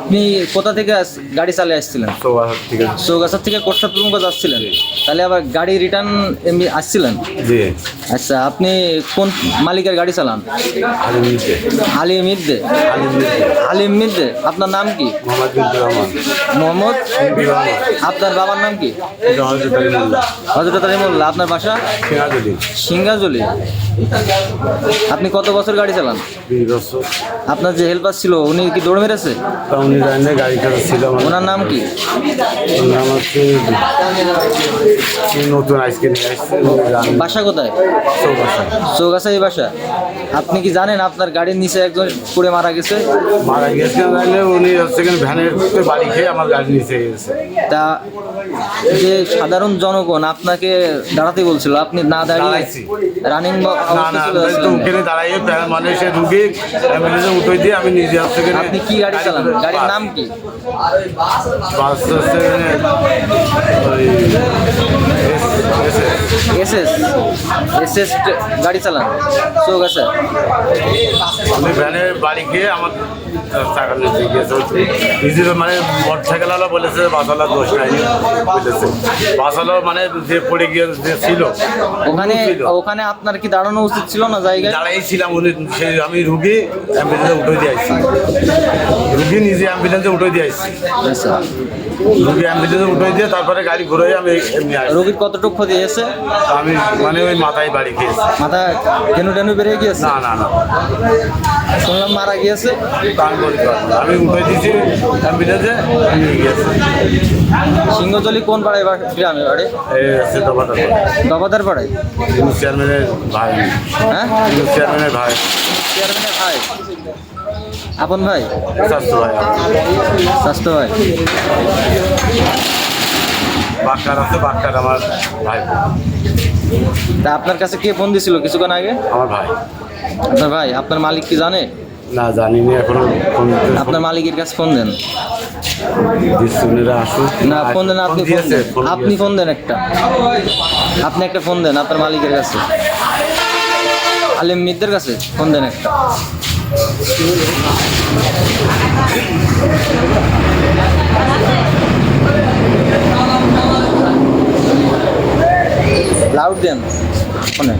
আপনি কোথা থেকে গাড়ি চালিয়ে আসছিলেন? আছে থেকে। কোটসাতুঙ্গ যাচ্ছিলেন। তাহলে আবার গাড়ি রিটার্ন এমনি আসছিলেন? আচ্ছা আপনি কোন মালিকের গাড়ি চালান? আলিম মিদ্দে। আলিম মিদ্দে? আপনার নাম কি? মোহাম্মদ আপনার বাবার নাম কি? জহাজুদ আলী মোল্লা। হজরত আপনার বাসা? সিঙ্গাজলি আপনি কত বছর গাড়ি চালান? বিশ বছর। আপনার যে হেল্পার ছিল উনি কি দৌড় মেরেছে? তা উনি জানে গাড়ি কাটা ছিল আমার। ওনার নাম কি? ওর নাম হচ্ছে উনি নতুন আইসক্রিম নিয়ে আসছে উনি জানেন বাসা কোথায়? চৌবাসা চৌগাছা এই বাসা। আপনি কি জানেন আপনার গাড়ির নিচে একজন পড়ে মারা গেছে? মারা গেছে জানলে উনি হচ্ছে ভ্যানের বাড়ি খেয়ে আমার গাড়ি নিচে গেছে। তা যে সাধারণ জনগণ আপনাকে দাঁড়াতে বলছিল আপনি না দাঁড়িয়ে দাঁড়াইছি। রানিং না না আমি তো ওখানে দাঁড়াইয়ে প্যারা- মানে সে রুগী অ্যাম্বুলেন্সে উঠে দিয়ে আমি নিজে হচ্ছে কিনা আপনি কি গাড়ি চালান? গাড়ির নাম কি? বাস হচ্ছে ওই এস- এস- গাড়ি চালান? চৌগাছা উনি ভ্যানের বাড়ি খেয়ে আমার টাকা নিতে গিয়েছে নিজের মানে মোটরসাইকেলওয়ালা বলেছে বাসওয়ালা দোষ নাই বলেছে। বাসওয়ালা মানে যে পড়ে গিয়ে যে ছিল ওখানে ওখানে আপনার কি দাঁড়ানো উচিত ছিল না? জায়গায় দাঁড়াই ছিলাম উনি আমি রুগী অ্যাম্বুলেন্সে উঠে দিয়ে আসছি। রুগী নিজে অ্যাম্বুলেন্সে উঠে দিয়ে আসছি। আচ্ছা। রুগী অ্যাম্বুলেন্সে উঠে দিয়ে তারপরে গাড়ি ঘুরে আমি এমনি রোগীর কতটুকু ক্ষতি হয়েছে? আমি মানে ওই মাথায় বাড়ি খেয়েছি। মাথা টেনু টেনু বেড়ে গিয়েছে? না না না। শুনলাম মারা গিয়েছে। আমি বলতে পারব না। আমি উঠে দিয়েছি অ্যাম্বুলেন্সে নিয়ে গিয়েছি। সিংহজলি কোন পাড়ায় বা- গ্রামে বাড়ি? এই হচ্ছে দফাটা দবাদার পাড়ায়? চেয়ারম্যানের ভাই। হ্যাঁ? চেয়ারম্যানের ভাই। চেয়ারম্যানের ভাই। আপন ভাই? স্বাস্থ্য ভাই। স্বাস্থ্য ভাই? বাক্কার আছে বাক্কার আমার ভাই। তা আপনার কাছে কে ফোন দিছিল কিছুক্ষণ আগে? আমার ভাই। আপনার ভাই আপনার মালিক কি জানে? না জানি না এখনও ফোন আপনার মালিকের কাছে ফোন দেন। না ফোন দেন আপনি ফোন দেন। আপনি ফোন দেন একটা। আপনি একটা ফোন দেন আপনার মালিকের কাছে। আলিম মিদ্দের কাছে ফোন দেন একটা। লাউড দেন ফোনে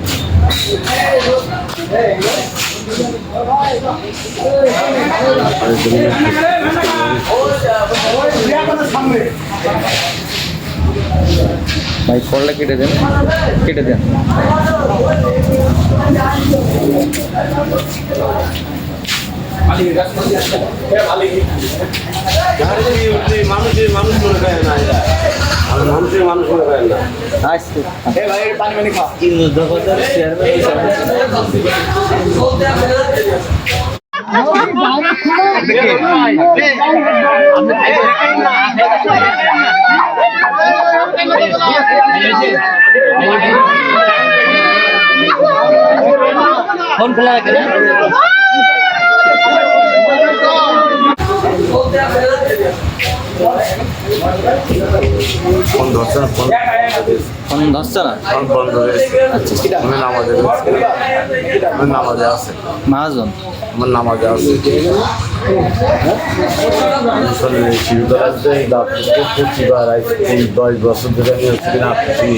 ভাই কলটা কেটে দেন কেটে দেন। মানুষের মানুষ মনে করেন না এটা মানুষের মানুষ মনে করেন না। ফোন খোলা রাখে ফোন ধরছে না। ফোন বন্ধ হয়েছে নামাজে নামাজে আছে। মহাজন? আমার নামাজে আছে। দশ বছর ধরে আমি আপনি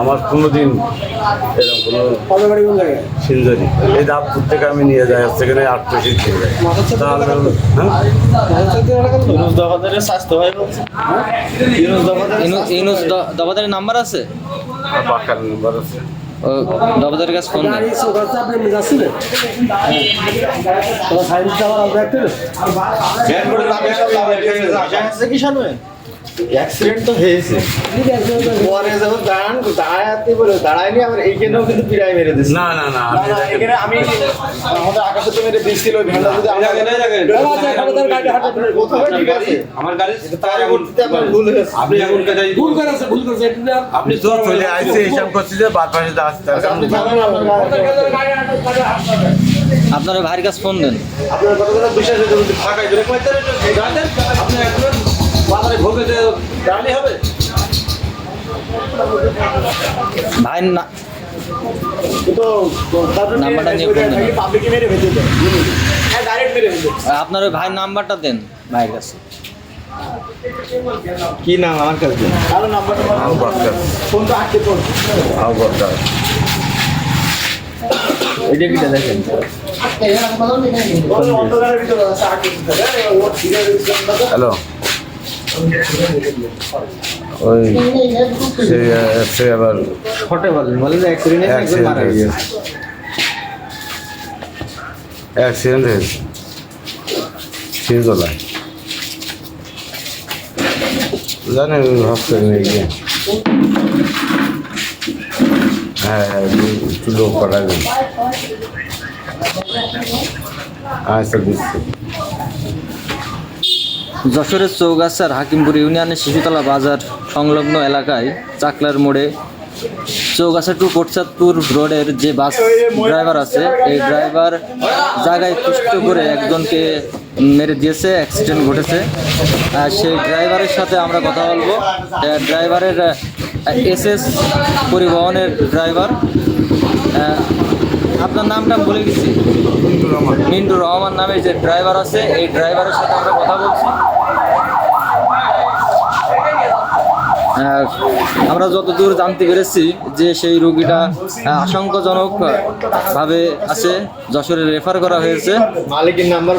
আমার কোনোদিন এরকম কোনো সিঞ্জরি এই দাঁতপুর থেকে আমি নিয়ে যাই কিনা আট পেশি নিয়ে যাই। হ্যাঁ? দবাদারের নাম্বার আছে? নাম্বার আছে। ও দবাদারের কাছে ফোন করে সব কি শুনবেন অ্যাক্সিডেন্ট তো হয়েছে। পরে যখন দাঁড়ান দাঁড়াতে বলে দাঁড়ায়নি আমার এইখানেও কিন্তু পিড়াই মেরে দিচ্ছে না না না আমি এখানে আমি আমাদের আকাশে তো মেরে দিচ্ছিল ওই ভ্যানটা যদি আমরা কোথাও ঠিক আছে। আমার গাড়ি তার ভুল হয়েছে। আপনি এখন ভুল করেছে ভুল করেছে আপনি তো চলে আসছে হিসাব করছি যে বাদ পাশে আসতে আপনার গাড়ি- আপনার ওই ভাইয়ের কাছে ফোন দেন। আপনার কতগুলো বিশ্বাস আপনি বাজারে ভোগে যে দাঁড়ালে হবে? ভাইয়ের না। নাম্বারটা নিয়ে ফোন হ্যাঁ আপনার ওই ভাইয়ের নাম্বারটা দেন ভাইয়ের কাছে। কি নাম আমার কাছে? আরও ফোন তো আটকে এটা দেখেন। হ্যালো। ওই সে আবার ফটে বলেন বলেন অ্যাক্সিডেন্ট একজন মারা। গিয়েছে অ্যাক্সিডেন্ট হয়েছে শিরগোলায় জানি হসপিটাল নিয়ে গিয়ে। হ্যাঁ হ্যাঁ একটু- লোক পাঠাবেন। আচ্ছা দিচ্ছি যশোরের চৌগাছার হাকিমপুর ইউনিয়নের শিশুতলা বাজার সংলগ্ন এলাকায় চাকলার মোড়ে চৌগাছা টু কোটচাঁদপুর রোডের যে বাস ড্রাইভার আছে, এই ড্রাইভার জায়গায় পুষ্ট করে একজনকে মেরে দিয়েছে, অ্যাক্সিডেন্ট ঘটেছে। সেই ড্রাইভারের সাথে আমরা কথা বলব। ড্রাইভারের এস এস পরিবহনের ড্রাইভার। আপনার নামটা বলে দিচ্ছি মিন্টু রহমান। নামে যে ড্রাইভার আছে এই ড্রাইভারের সাথে আমরা কথা বলছি। আমরা যতদূর জানতে পেরেছি যে সেই রোগীটা আশঙ্কাজনক ভাবে আছে যশোরে রেফার করা হয়েছে। মালিকের নাম্বার